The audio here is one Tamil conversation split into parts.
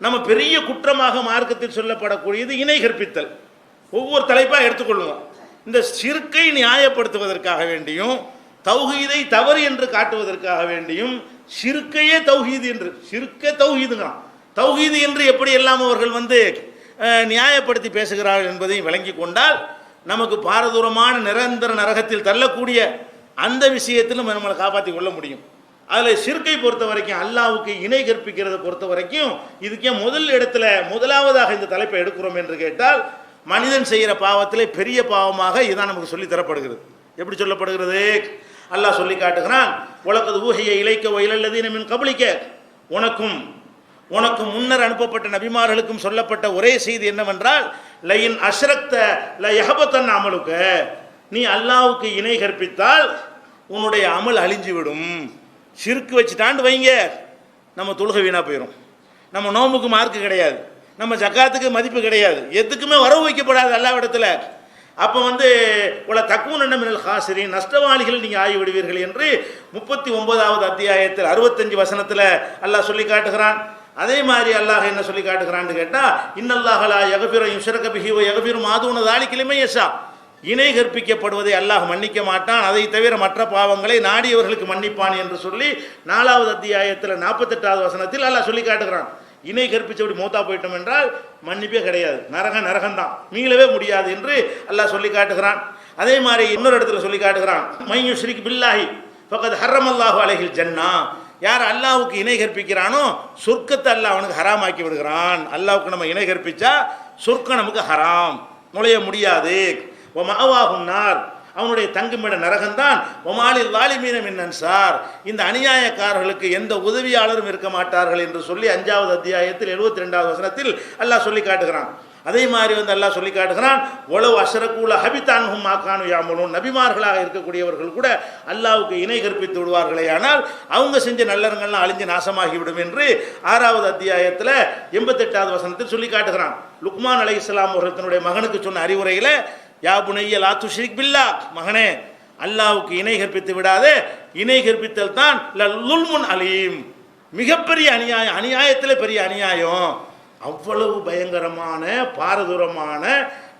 நம்ம பெரிய குற்றமாக மார்க்கத்தில் சொல்லப்படக்கூடியது இணை கற்பித்தல். ஒவ்வொரு தலைப்பாக எடுத்துக்கொள்ளுவோம் இந்த சிறுக்கை நியாயப்படுத்துவதற்காக வேண்டியும் தௌஹீதை தவறு என்று காட்டுவதற்காக வேண்டியும் சிறுக்கையே தௌஹீது என்று சிறுக்க தௌஹீதுங்கிறான் தௌஹீது என்று எப்படி எல்லாம் அவர்கள் வந்து நியாயப்படுத்தி பேசுகிறார்கள் என்பதையும் விளங்கி கொண்டால் நமக்கு பாரதூரமான நிரந்தர நரகத்தில் தள்ளக்கூடிய அந்த விஷயத்திலும் நம்மளை காப்பாற்றி கொள்ள முடியும். அதில் சிறுக்கை பொறுத்த வரைக்கும் அல்லாவுக்கு இணை கற்பிக்கிறதை பொறுத்த வரைக்கும் இதுக்கே முதல் இடத்துல முதலாவதாக இந்த தலைப்பை எடுக்கிறோம் என்று கேட்டால் மனிதன் செய்கிற பாவத்திலே பெரிய பாவமாக இதுதான் நமக்கு சொல்லி தரப்படுகிறது. எப்படி சொல்லப்படுகிறது? அல்லாஹ் சொல்லி காட்டுகிறான் உலகது ஊகையை இழைக்க வயலல்லது மின் கபலிக்க. உனக்கும் உனக்கு முன்னர் அனுப்பப்பட்ட நபிமார்களுக்கும் சொல்லப்பட்ட ஒரே செய்தி என்னவென்றால் லயின் அஷ்ரக்த ல யஹபத்தன் அமலுக்கு. நீ அல்லாவுக்கு இணை கற்பித்தால் உன்னுடைய அமல் அழிஞ்சு விடும் சிறுக்கு வச்சுட்டாண்டு வைங்க. நம்ம தொழுகை வீணாக போயிடும் நம்ம நோம்புக்கு மார்க்கு கிடையாது. நம்ம ஜக்காத்துக்கு மதிப்பு கிடையாது. எதுக்குமே வரவு வைக்கப்படாது எல்லா இடத்துல. அப்போ வந்து உல தக்குவன் மினல் ஹாசிரி நஷ்டவாளிகள் நீங்கள் ஆகி விடுவீர்கள் என்று முப்பத்தி ஒன்பதாவது அத்தியாயத்தில் அறுபத்தஞ்சு வசனத்தில் அல்லாஹ் சொல்லி காட்டுகிறான். அதே மாதிரி அல்லாஹ் என்ன சொல்லி காட்டுகிறான்னு கேட்டால் இன்னல்லாஹலா எகபிரம் யுஷரக பிஹி யகபிர் மாதூன தாலிக்கிழமை யசா இணை கற்பிக்கப்படுவதை அல்லாஹ் மன்னிக்க மாட்டான். அதை தவிர மற்ற பாவங்களை நாடியவர்களுக்கு மன்னிப்பான் என்று சொல்லி நாலாவது அத்தியாயத்தில் நாற்பத்தெட்டாவது வசனத்தில் அல்லாஹ் சொல்லி காட்டுகிறான். இணை கற்பிச்சபடி மூத்தா போயிட்டோம் என்றால் மன்னிப்பே கிடையாது. நரகம் நரகம்தான். மீளவே முடியாது என்று அல்லாஹ் சொல்லி காட்டுகிறான். அதே மாதிரி இன்னொரு இடத்துல சொல்லி காட்டுகிறான். மையு ஸ்ரீக் பில்லாஹி பக்கத்து ஹர்ரம் அல்லாஹு அலகில் ஜன்னா. யார் அல்லாவுக்கு இணை கற்பிக்கிறானோ சொர்க்கத்தை அல்லாஹ் அவனுக்கு ஹராமாக்கி விடுகிறான். அல்லாவுக்கு நம்ம இணை கற்பிச்சா சொர்க்கம் நமக்கு ஹராம். நுழைய முடியாது. ஒமாவாகுன்னார் அவனுடைய தங்குமிட நரகம்தான். ஒமாலில் லாலிமீனம் மின்னன் சார் இந்த அநியாயக்காரர்களுக்கு எந்த உதவியாளரும் இருக்க மாட்டார்கள் என்று சொல்லி அஞ்சாவது அத்தியாயத்தில் எழுபத்தி ரெண்டாவது வசனத்தில் அல்லாஹ் சொல்லி காட்டுகிறான். அதே மாதிரி வந்து அல்லாஹ் சொல்லி காட்டுகிறான் உளவு அசரக்கூல ஹபித்தான்ஹும் மாக்கானு யாமலும் நபிமார்களாக இருக்கக்கூடியவர்கள் கூட அல்லாவுக்கு இணை கற்பித்து விடுவார்களே ஆனால் அவங்க செஞ்ச நல்லறங்கள்லாம் அழிஞ்சு நாசமாகி விடும் என்று ஆறாவது அத்தியாயத்தில் எண்பத்தெட்டாவது வசனத்தில் சொல்லி காட்டுகிறான். லுக்மான் அலை இஸ்லாம் அவர்கள் தன்னுடைய மகனுக்கு சொன்ன அறிவுரையில் யா புனைய லாத்து ஷிரிக் பில்லா மகனே அல்லாவுக்கு இணை கற்பித்து விடாதே. இணை கற்பித்தல் தான் லுல்முன் அலீம். மிகப்பெரிய அநியாயம் அநியாயத்தில் பெரிய அநியாயம். அவ்வளவு பயங்கரமான பாரதூரமான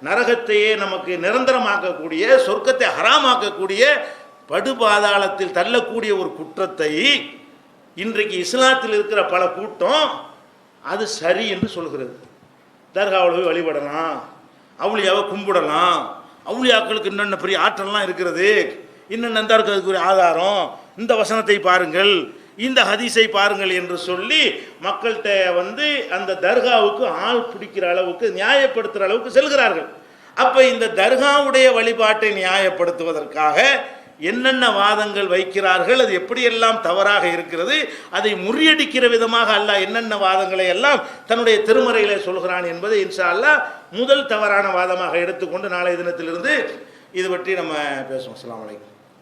நரகத்தையே நமக்கு நிரந்தரமாக்கக்கூடிய சொர்க்கத்தை ஹராமாக்கக்கூடிய படுபாதாளத்தில் தள்ளக்கூடிய ஒரு குற்றத்தை இன்றைக்கு இஸ்லாத்தில் இருக்கிற பல கூட்டம் அது சரி என்று சொல்கிறது. தர்காவில் போய் வழிபடலாம். அவுளியாவை கும்பிடலாம். அவுளியாக்களுக்கு இன்னென்ன பெரிய ஆற்றல்லாம் இருக்கிறது? இன்னும் நந்தா இருக்கிறதுக்கு ஒரு ஆதாரம்? இந்த வசனத்தை பாருங்கள். இந்த ஹதீஸை பாருங்கள் என்று சொல்லி மக்கள்கிட்ட வந்து அந்த தர்காவுக்கு ஆள் பிடிக்கிற அளவுக்கு நியாயப்படுத்துகிற அளவுக்கு செல்கிறார்கள். அப்போ இந்த தர்காவுடைய வழிபாட்டை நியாயப்படுத்துவதற்காக என்னென்ன வாதங்கள் வைக்கிறார்கள் அது எப்படியெல்லாம் தவறாக இருக்கிறது அதை முறியடிக்கிற விதமாக அல்லாஹ் என்னென்ன வாதங்களை எல்லாம் தன்னுடைய திருமறையில சொல்கிறான் என்பதை இன்ஷா அல்லாஹ் முதல் தவறான வாதமாக எடுத்துக்கொண்டு நாளைய தினத்திலிருந்து இது பற்றி நம்ம பேசுவோம். அஸ்ஸலாமு வலைக்கம்